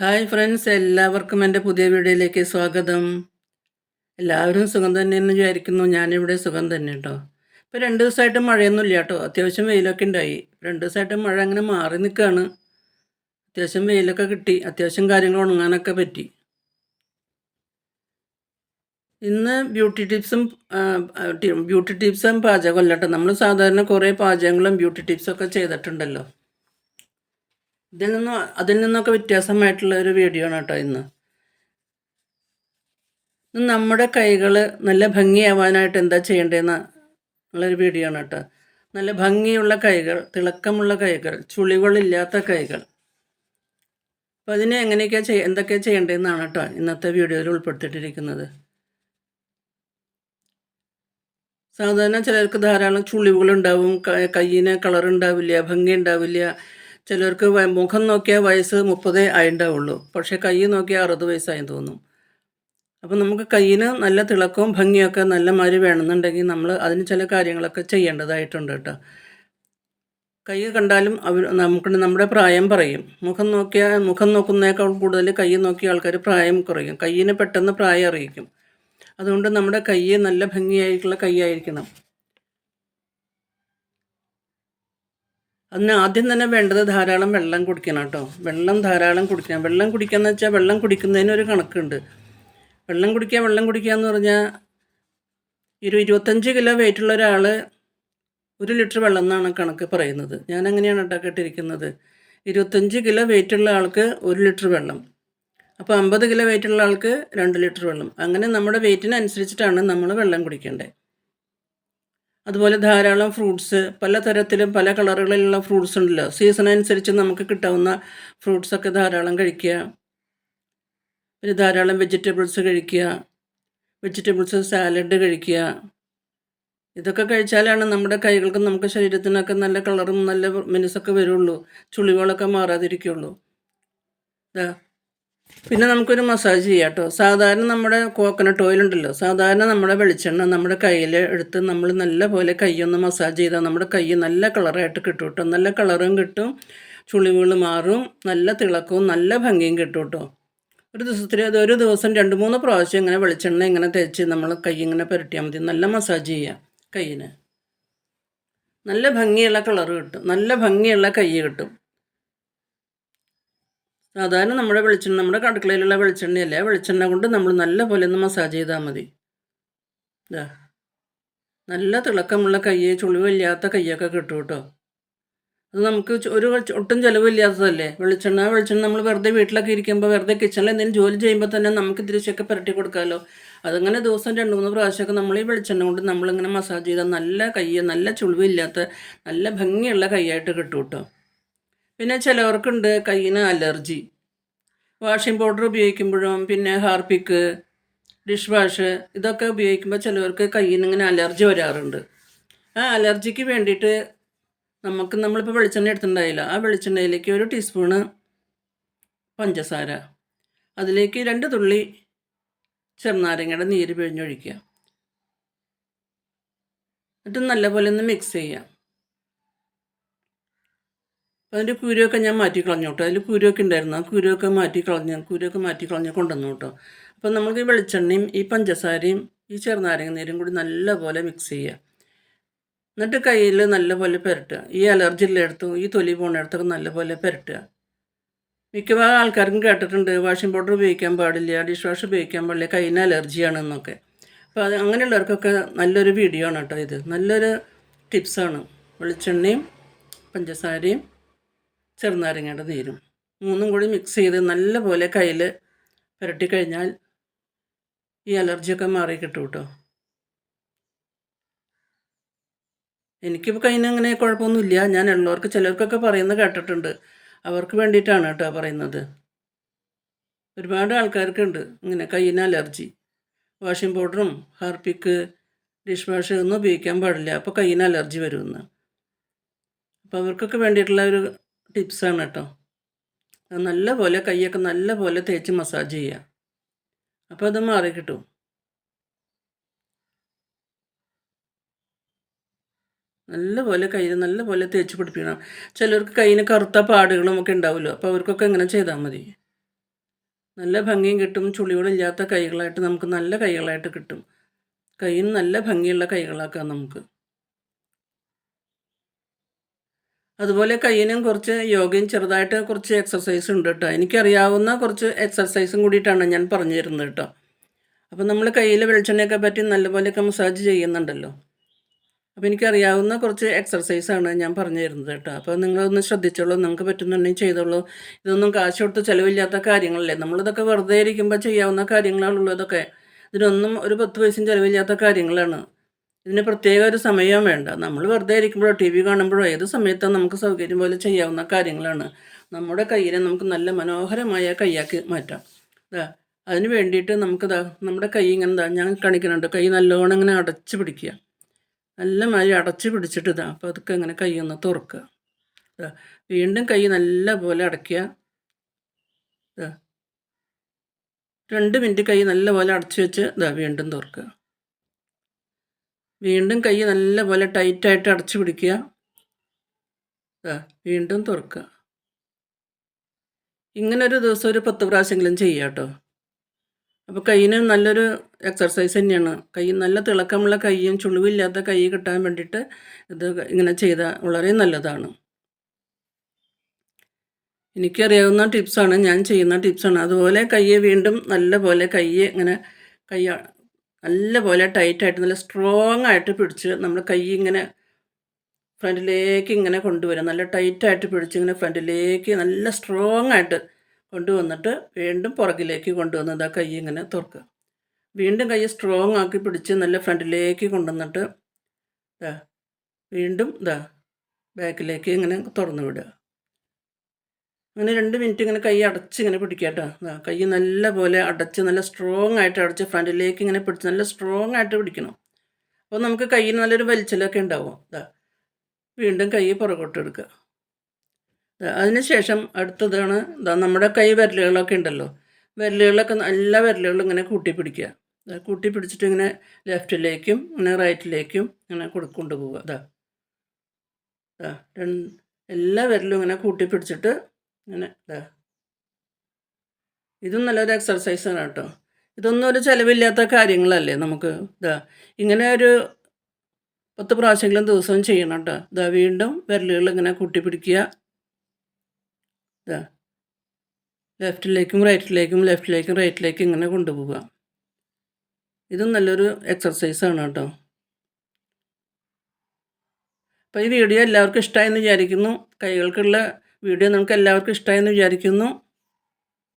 Hi friends എല്ലാവർക്കും എന്റെ പുതിയ വീഡിയോയിലേക്ക് സ്വാഗതം. എല്ലാവരും സുഖം തന്നെയെന്ന് വിചാരിക്കുന്നു. ഞാനിവിടെ സുഖം തന്നെ കേട്ടോ ഇപ്പോൾ രണ്ട് ദിവസമായിട്ട് മഴയൊന്നുമില്ല കേട്ടോ അത്യാവശ്യം വെയിലൊക്കെ ഉണ്ടായി. രണ്ട് ദിവസമായിട്ട് മഴ അങ്ങനെ മാറി നിൽക്കുകയാണ് അത്യാവശ്യം വെയിലൊക്കെ കിട്ടി. അത്യാവശ്യം കാര്യങ്ങൾ ഉണങ്ങാനൊക്കെ പറ്റി. ഇന്ന് ബ്യൂട്ടി ടിപ്സും ബ്യൂട്ടി ടിപ്സും പാചകമല്ല കേട്ടോ നമ്മൾ സാധാരണ കുറേ പാചകങ്ങളും ബ്യൂട്ടി ടിപ്സൊക്കെ ചെയ്തിട്ടുണ്ടല്ലോ. ഇതിൽ നിന്നും അതിൽ നിന്നൊക്കെ വ്യത്യാസമായിട്ടുള്ള ഒരു വീഡിയോ ആണ് കേട്ടോ ഇന്ന്. നമ്മുടെ കൈകൾ നല്ല ഭംഗിയാവാനായിട്ട് എന്താ ചെയ്യേണ്ടതെന്ന് ഉള്ളൊരു വീഡിയോ ആണ് കേട്ടോ. നല്ല ഭംഗിയുള്ള കൈകൾ തിളക്കമുള്ള കൈകൾ ചുളികളില്ലാത്ത കൈകൾ. അപ്പം അതിനെ എങ്ങനെയൊക്കെയാണ് ചെയ്യ എന്തൊക്കെയാണ് ചെയ്യേണ്ടതെന്നാണ് കേട്ടോ ഇന്നത്തെ വീഡിയോയിൽ ഉൾപ്പെടുത്തിയിട്ടിരിക്കുന്നത്. സാധാരണ ചിലർക്ക് ധാരാളം ചുളിവുകളുണ്ടാവും കയ്യിന് കളർ ഉണ്ടാവില്ല ഭംഗി ഉണ്ടാവില്ല ചിലർക്ക് മുഖം നോക്കിയാൽ വയസ്സ് മുപ്പതേ ആയിണ്ടാവുള്ളൂ പക്ഷേ കൈ നോക്കിയാൽ അറുപത് വയസ്സായി തോന്നും. അപ്പം നമുക്ക് കയ്യിന് നല്ല തിളക്കവും ഭംഗിയൊക്കെ നല്ല മാതിരി വേണമെന്നുണ്ടെങ്കിൽ നമ്മൾ അതിന് ചില കാര്യങ്ങളൊക്കെ ചെയ്യേണ്ടതായിട്ടുണ്ട് കേട്ടോ. കൈ കണ്ടാലും അവർ നമുക്ക് നമ്മുടെ പ്രായം പറയും. മുഖം നോക്കിയാൽ മുഖം നോക്കുന്നേക്കാൾ കൂടുതൽ കൈ നോക്കിയ ആൾക്കാർ പ്രായം കുറയും. കയ്യിന് പെട്ടെന്ന് പ്രായം അറിയിക്കും. അതുകൊണ്ട് നമ്മുടെ കൈ നല്ല ഭംഗിയായിട്ടുള്ള കൈയായിരിക്കണം അതിന് ആദ്യം തന്നെ വേണ്ടത് ധാരാളം വെള്ളം കുടിക്കണം കേട്ടോ. വെള്ളം ധാരാളം കുടിക്കണം. വെള്ളം കുടിക്കുക എന്ന് വെച്ചാൽ വെള്ളം കുടിക്കുന്നതിന് ഒരു കണക്കുണ്ട്. വെള്ളം കുടിക്കുക വെള്ളം കുടിക്കുക എന്ന് പറഞ്ഞാൽ ഒരു ഇരുപത്തഞ്ച് കിലോ വെയിറ്റുള്ള ഒരാൾ ഒരു ലിറ്റർ വെള്ളം എന്നാണ് കണക്ക് പറയുന്നത്. ഞാൻ അങ്ങനെയാണ് ഉണ്ടാക്കിയിട്ടിരിക്കുന്നത് ഇരുപത്തഞ്ച് കിലോ വെയിറ്റുള്ള ആൾക്ക് ഒരു ലിറ്റർ വെള്ളം. അപ്പോൾ അമ്പത് കിലോ വെയിറ്റുള്ള ആൾക്ക് രണ്ട് ലിറ്റർ വെള്ളം. അങ്ങനെ നമ്മുടെ വെയിറ്റിനനുസരിച്ചിട്ടാണ് നമ്മൾ വെള്ളം കുടിക്കേണ്ടത്. അതുപോലെ ധാരാളം ഫ്രൂട്ട്സ് പല തരത്തിലും പല കളറുകളിലുള്ള ഫ്രൂട്ട്സ് ഉണ്ടല്ലോ. സീസൺ അനുസരിച്ച് നമുക്ക് കിട്ടാവുന്ന ഫ്രൂട്ട്സൊക്കെ ധാരാളം കഴിക്കുക. പിന്നെ ധാരാളം വെജിറ്റബിൾസ് കഴിക്കുക. വെജിറ്റബിൾസ് സാലഡ് കഴിക്കുക. ഇതൊക്കെ കഴിച്ചാലാണ് നമ്മുടെ കൈകൾക്കും നമുക്ക് ശരീരത്തിനൊക്കെ നല്ല കളറും നല്ല മിനുസൊക്കെ വരുള്ളൂ. ചുളിവുകളൊക്കെ മാറാതിരിക്കുള്ളൂ. ഇതാ പിന്നെ നമുക്കൊരു മസാജ് ചെയ്യാം കേട്ടോ സാധാരണ നമ്മുടെ കോക്കനട്ട് ഓയിൽ ഉണ്ടല്ലോ. സാധാരണ നമ്മുടെ വെളിച്ചെണ്ണ നമ്മുടെ കയ്യിൽ എടുത്ത് നമ്മൾ നല്ല പോലെ കൈയൊന്ന് മസാജ് ചെയ്താൽ നമ്മുടെ കൈ നല്ല കളറായിട്ട് കിട്ടും കേട്ടോ. നല്ല കളറും കിട്ടും ചുളിവുകൾ മാറും നല്ല തിളക്കവും നല്ല ഭംഗിയും കിട്ടും കേട്ടോ. ഒരു ദിവസത്തിൽ അത് ഒരു ദിവസം രണ്ട് മൂന്ന് പ്രാവശ്യം ഇങ്ങനെ വെളിച്ചെണ്ണ ഇങ്ങനെ തേച്ച് നമ്മൾ കൈ ഇങ്ങനെ പുരട്ടിയാൽ മതി. നല്ല മസാജ് ചെയ്യാം കയ്യിന് നല്ല ഭംഗിയുള്ള കളർ കിട്ടും. നല്ല ഭംഗിയുള്ള കൈ കിട്ടും. സാധാരണ നമ്മുടെ വെളിച്ചെണ്ണ നമ്മുടെ അടുക്കളയിലുള്ള വെളിച്ചെണ്ണയല്ലേ? വെളിച്ചെണ്ണ കൊണ്ട് നമ്മൾ നല്ല പോലെ ഒന്ന് മസാജ് ചെയ്താൽ മതി. ഇതാ നല്ല തിളക്കമുള്ള കയ്യെ ചുളിവില്ലാത്ത കയ്യൊക്കെ കിട്ടും കേട്ടോ. അത് നമുക്ക് ഒരു ഒട്ടും ചിലവില്ലാത്തതല്ലേ? വെളിച്ചെണ്ണ വെളിച്ചെണ്ണ നമ്മൾ വെറുതെ വീട്ടിലൊക്കെ ഇരിക്കുമ്പോൾ വെറുതെ കിച്ചണിൽ എന്തെങ്കിലും ജോലി ചെയ്യുമ്പോൾ തന്നെ നമുക്ക് തിരിച്ചൊക്കെ പുരട്ടി കൊടുക്കാമല്ലോ അതങ്ങനെ ദിവസം രണ്ട് മൂന്ന് പ്രാവശ്യമൊക്കെ നമ്മൾ ഈ വെളിച്ചെണ്ണ കൊണ്ട് നമ്മളിങ്ങനെ മസാജ് ചെയ്താൽ നല്ല കയ്യ് നല്ല ചുളിവില്ലാത്ത നല്ല ഭംഗിയുള്ള കൈയായിട്ട് കിട്ടും കേട്ടോ. പിന്നെ ചിലവർക്കുണ്ട് കയ്യിന് അലർജി. വാഷിംഗ് പൗഡർ ഉപയോഗിക്കുമ്പോഴും പിന്നെ ഹാർപ്പിക്ക് ഡിഷ് വാഷ് ഇതൊക്കെ ഉപയോഗിക്കുമ്പോൾ ചിലവർക്ക് കയ്യിൽ ഇങ്ങനെ അലർജി വരാറുണ്ട്. ആ അലർജിക്ക് വേണ്ടിയിട്ട് നമുക്ക് നമ്മളിപ്പോൾ വെളിച്ചെണ്ണ എടുത്തിട്ടുണ്ടായില്ല. ആ വെളിച്ചെണ്ണയിലേക്ക് ഒരു ടീസ്പൂണ് പഞ്ചസാര അതിലേക്ക് രണ്ട് തുള്ളി ചെറുനാരങ്ങയുടെ നീര് പിഴിഞ്ഞൊഴിക്കുക. എന്നിട്ട് നല്ലപോലെ ഒന്ന് മിക്സ് ചെയ്യാം അതിന്റെ കുരുവൊക്കെ ഞാൻ മാറ്റി കളഞ്ഞു കേട്ടോ. അതിൽ കുരുവൊക്കെ ഉണ്ടായിരുന്നു. ആ കുരുവൊക്കെ മാറ്റി കളഞ്ഞ് കുരുവൊക്കെ മാറ്റി കളഞ്ഞ് കൊണ്ടുവന്നു കേട്ടോ. അപ്പം നമുക്ക് ഈ വെളിച്ചെണ്ണയും ഈ പഞ്ചസാരയും ഈ ചെറുനാരങ്ങ നീരും കൂടി നല്ലപോലെ മിക്സ് ചെയ്യുക. എന്നിട്ട് കയ്യിൽ നല്ലപോലെ പുരട്ടുക. ഈ അലർജി ഉള്ളിടത്തും ഈ തൊലി പോണിടത്തൊക്കെ നല്ലപോലെ പുരട്ടുക. മിക്കവാറും ആൾക്കാർക്കും കേട്ടിട്ടുണ്ട് വാഷിംഗ് പൗഡർ ഉപയോഗിക്കാൻ പാടില്ല ഡിഷ് വാഷ് ഉപയോഗിക്കാൻ പാടില്ല കയ്യിന് അലർജിയാണെന്നൊക്കെ അപ്പോൾ അത് അങ്ങനെയുള്ളവർക്കൊക്കെ നല്ലൊരു വീഡിയോ ആണ് കേട്ടോ ഇത്. നല്ലൊരു ടിപ്സാണ് വെളിച്ചെണ്ണയും പഞ്ചസാരയും ചെറുനാരങ്ങയുടെ നീരും. മൂന്നും കൂടി മിക്സ് ചെയ്ത് നല്ലപോലെ കയ്യിൽ പുരട്ടി കഴിഞ്ഞാൽ ഈ അലർജിയൊക്കെ മാറി കിട്ടും കേട്ടോ. എനിക്കിപ്പോൾ കയ്യിന് അങ്ങനെ കുഴപ്പമൊന്നുമില്ല ഞാൻ ഉള്ളവർക്ക് ചിലർക്കൊക്കെ പറയുന്നത് കേട്ടിട്ടുണ്ട്. അവർക്ക് വേണ്ടിയിട്ടാണ് കേട്ടോ പറയുന്നത്. ഒരുപാട് ആൾക്കാർക്കുണ്ട് ഇങ്ങനെ കയ്യിന് അലർജി വാഷിംഗ് പൗഡറും ഹാർപ്പിക്ക് ഡിഷ് വാഷ് ഒന്നും ഉപയോഗിക്കാൻ പാടില്ല. അപ്പോൾ കയ്യിന് അലർജി വരുമെന്ന്. അപ്പോൾ അവർക്കൊക്കെ വേണ്ടിയിട്ടുള്ള ഒരു ടിപ്സാണ് കേട്ടോ. നല്ല പോലെ കൈയൊക്കെ നല്ല പോലെ തേച്ച് മസാജ് ചെയ്യുക അപ്പോൾ അത് മാറി കിട്ടും. നല്ലപോലെ കയ്യിൽ നല്ലപോലെ തേച്ച് പിടിപ്പിക്കണം. ചിലർക്ക് കയ്യിന് കറുത്ത പാടുകളും ഒക്കെ ഉണ്ടാവുമല്ലോ. അപ്പോൾ അവർക്കൊക്കെ ഇങ്ങനെ ചെയ്താൽ മതി. നല്ല ഭംഗിയും കിട്ടും. ചുളികളില്ലാത്ത കൈകളായിട്ട് നമുക്ക് നല്ല കൈകളായിട്ട് കിട്ടും. കയ്യിൽ നല്ല ഭംഗിയുള്ള കൈകളാക്കാം നമുക്ക്. അതുപോലെ കയ്യിനും കുറച്ച് യോഗയും ചെറുതായിട്ട് കുറച്ച് എക്സർസൈസ് ഉണ്ട് കേട്ടോ എനിക്കറിയാവുന്ന കുറച്ച് എക്സർസൈസും കൂടിയിട്ടാണ് ഞാൻ പറഞ്ഞു തരുന്നത് കേട്ടോ അപ്പോൾ നമ്മൾ കയ്യിൽ വെളിച്ചെണ്ണയൊക്കെ പറ്റി നല്ലപോലെയൊക്കെ മസാജ് ചെയ്യുന്നുണ്ടല്ലോ. അപ്പോൾ എനിക്കറിയാവുന്ന കുറച്ച് എക്സർസൈസാണ് ഞാൻ പറഞ്ഞു തരുന്നത് കേട്ടോ അപ്പോൾ നിങ്ങളൊന്ന് ശ്രദ്ധിച്ചോളൂ. നിങ്ങൾക്ക് പറ്റുന്നുണ്ടെങ്കിൽ ചെയ്തോളൂ. ഇതൊന്നും കാശ് കൊടുത്ത് ചിലവില്ലാത്ത കാര്യങ്ങളല്ലേ. നമ്മളിതൊക്കെ വെറുതെ ഇരിക്കുമ്പോൾ ചെയ്യാവുന്ന കാര്യങ്ങളാണുള്ളൂ ഇതൊക്കെ ഇതിനൊന്നും ഒരു പത്ത് പൈസയും ചിലവില്ലാത്ത കാര്യങ്ങളാണ്. ഇതിന് പ്രത്യേക ഒരു സമയം വേണ്ട. നമ്മൾ വെറുതെ ഇരിക്കുമ്പോഴോ ടി വി കാണുമ്പോഴോ ഏത് സമയത്തും നമുക്ക് സൗകര്യം പോലെ ചെയ്യാവുന്ന കാര്യങ്ങളാണ്. നമ്മുടെ കയ്യിനെ നമുക്ക് നല്ല മനോഹരമായ കൈയാക്കി മാറ്റാം. ഇതാ അതിന് വേണ്ടിയിട്ട് നമുക്കിതാ നമ്മുടെ കൈ ഇങ്ങനെ ഇതാ ഞാൻ കാണിക്കുന്നുണ്ട്. കൈ നല്ലോണം ഇങ്ങനെ അടച്ച് പിടിക്കുക. നല്ല മഴ അടച്ച് പിടിച്ചിട്ട് ഇതാ അപ്പോൾ അതൊക്കെ ഇങ്ങനെ കൈ ഒന്ന് തുറക്കുക. ഇതാ വീണ്ടും കൈ നല്ല പോലെ അടയ്ക്കുക. ഇതാ രണ്ട് മിനിറ്റ് കൈ നല്ല പോലെ അടച്ചു വെച്ച് ഇതാ വീണ്ടും തുറക്കുക. വീണ്ടും കൈ നല്ലപോലെ ടൈറ്റായിട്ട് അടച്ചു പിടിക്കുക. വീണ്ടും തുറക്കുക. ഇങ്ങനെ ഒരു ദിവസം ഒരു പത്ത് പ്രാവശ്യമെങ്കിലും ചെയ്യുക കേട്ടോ. അപ്പോൾ കയ്യിന് നല്ലൊരു എക്സർസൈസ് തന്നെയാണ്. കൈ നല്ല തിളക്കമുള്ള കൈയും ചുളിവില്ലാത്ത കൈ കിട്ടാൻ വേണ്ടിയിട്ട് ഇത് ഇങ്ങനെ ചെയ്താൽ വളരെ നല്ലതാണ്. എനിക്കറിയാവുന്ന ടിപ്സാണ് ഞാൻ ചെയ്യുന്ന ടിപ്സാണ് അതുപോലെ കൈയെ വീണ്ടും നല്ല പോലെ കൈ ഇങ്ങനെ കൈ നല്ല പോലെ ടൈറ്റായിട്ട് നല്ല സ്ട്രോങ് ആയിട്ട് പിടിച്ച് നമ്മൾ കൈ ഇങ്ങനെ ഫ്രണ്ടിലേക്ക് ഇങ്ങനെ കൊണ്ടുവരും. നല്ല ടൈറ്റായിട്ട് പിടിച്ച് ഇങ്ങനെ ഫ്രണ്ടിലേക്ക് നല്ല സ്ട്രോങ് ആയിട്ട് കൊണ്ടുവന്നിട്ട് വീണ്ടും പുറകിലേക്ക് കൊണ്ടുവന്ന് ഇതാ കൈ ഇങ്ങനെ തുറക്കുക. വീണ്ടും കൈ സ്ട്രോങ് ആക്കി പിടിച്ച് നല്ല ഫ്രണ്ടിലേക്ക് കൊണ്ടുവന്നിട്ട് ഇതാ വീണ്ടും ഇതാ ബാക്കിലേക്ക് ഇങ്ങനെ തുറന്നു വിടുക. അങ്ങനെ രണ്ട് മിനിറ്റ് ഇങ്ങനെ കൈ അടച്ച് ഇങ്ങനെ പിടിക്കുക കേട്ടോ. കൈ നല്ല പോലെ അടച്ച് നല്ല സ്ട്രോങ് ആയിട്ട് അടച്ച് ഫ്രണ്ടിലേക്ക് ഇങ്ങനെ പിടിച്ച് നല്ല സ്ട്രോങ് ആയിട്ട് പിടിക്കണം. അപ്പോൾ നമുക്ക് കയ്യിൽ നല്ലൊരു വലിച്ചിലൊക്കെ ഉണ്ടാവും. ഇതാ വീണ്ടും കൈ പുറകോട്ട് എടുക്കുക. അതിന് ശേഷം അടുത്തതാണ് ഇതാ നമ്മുടെ കൈ വിരലുകളൊക്കെ ഉണ്ടല്ലോ. വിരലുകളൊക്കെ എല്ലാ വിരലുകളും ഇങ്ങനെ കൂട്ടി പിടിക്കുക. കൂട്ടി പിടിച്ചിട്ട് ഇങ്ങനെ ലെഫ്റ്റിലേക്കും ഇങ്ങനെ റൈറ്റിലേക്കും ഇങ്ങനെ കൊടുക്കൊണ്ട് പോവുക. അതാ എല്ലാ വിരലും ഇങ്ങനെ കൂട്ടി പിടിച്ചിട്ട് ഇങ്ങനെ ഇതാ നല്ലൊരു എക്സർസൈസാണ് കേട്ടോ. ഇതൊന്നും ഒരു ചിലവില്ലാത്ത കാര്യങ്ങളല്ലേ നമുക്ക് ഇതാ ഇങ്ങനെ ഒരു പത്ത് പ്രാവശ്യങ്ങളും ദിവസവും ചെയ്യണം കേട്ടോ. ഇതാ വീണ്ടും വിരലുകൾ ഇങ്ങനെ കൂട്ടി പിടിക്കുക ഇതാ ലെഫ്റ്റിലേക്കും റൈറ്റിലേക്കും ലെഫ്റ്റിലേക്കും റൈറ്റിലേക്കും ഇങ്ങനെ കൊണ്ടുപോവുക. ഇതും നല്ലൊരു എക്സർസൈസാണ് കേട്ടോ. അപ്പോൾ ഈ വീഡിയോ എല്ലാവർക്കും ഇഷ്ടമായെന്ന് വിചാരിക്കുന്നു. കൈകൾക്കുള്ള വീഡിയോ നിങ്ങൾക്ക് എല്ലാവർക്കും ഇഷ്ടമായെന്ന് വിചാരിക്കുന്നു.